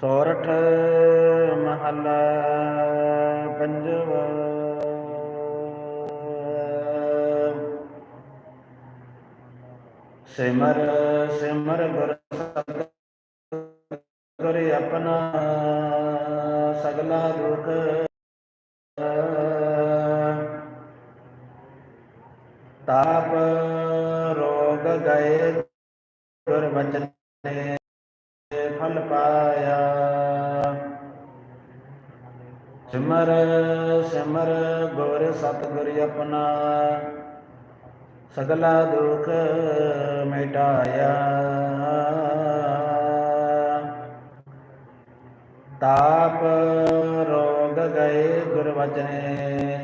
ਸੋਰਠ ਮਹਲਾ ਪੰਜਵਾ। ਸਿਮਰ ਸਿਮਰ ਗੁਰ ਗੁਰ ਆਪਣਾ ਸਗਲਾ ਦੁਖ। ਤਾਪ ਰੋਗ ਗਏ ਗੁਰ ਬਚਨੇ ਫਲ ਪਾਇਆ। ਸਿਮਰ ਸਿਮਰ, ਗੁਰ ਸਤਿਗੁਰ ਆਪਣਾ। ਸਗਲਾ ਦੁਖ ਮਿਟਾਇਆ। ਤਾਪ ਰੋਗ ਗਏ ਗੁਰ ਵਚਨੇ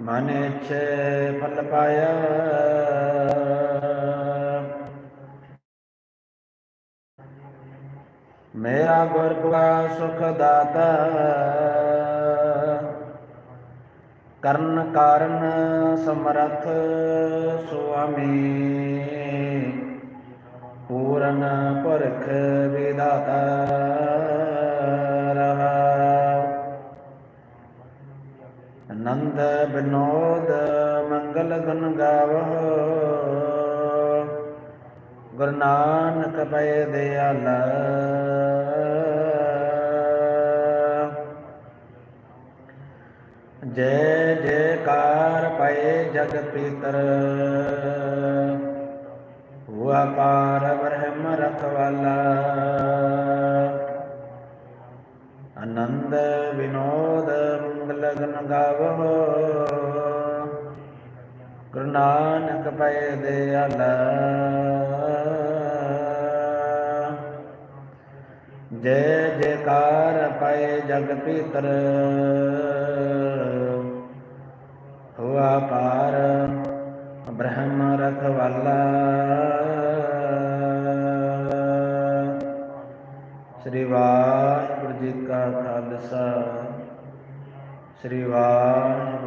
ਮਨ ਇਛੇ ਫਲ ਪਾਇਆ। ਮੇਰਾ ਗੁਰ ਬੁਆ ਸੁਖ ਦਾਤਾ। ਕਰਨ ਕਾਰਨ ਸਮਰਥ ਸੁਆਮੀ। ਪੂਰਨ ਪਰਖ ਵਿਦਾਤਾ ਨੰਦ ਆਨੰਦ ਬਿਨੋਦ ਮੰਗਲ ਗੁਣ ਗਾਵੋ ਗੁਰੂ ਨਾਨਕ ਪਏ ਦਿਆਲਾ। ਜੈ ਜੈਕਾਰ ਪਏ ਜਗ ਪੀਤਰ ਹੁਆ ਪਾਰ ਬ੍ਰਹਮ ਰਖਵਾਲਾ। ਆਨੰਦ ਵਿਨੋਦ ਮੰਗਲ ਗਨ ਗਾਵੋ। ਗੁਰੂ ਨਾਨਕ ਪਏ ਦਿਆਲਾ। ਜੈ ਜੈਕਾਰ ਪਏ ਜਗ ਪੀਤਰ ਹੁਆ ਪਾਰ ਬ੍ਰਹਮ ਰਖਵਾਲਾ। ਸ੍ਰੀ ਵਾਹਿਗੁਰੂ ਜੀ ਕਾ ਖਾਲਸਾ, ਸ੍ਰੀ ਵਾਹਿਗੁਰੂ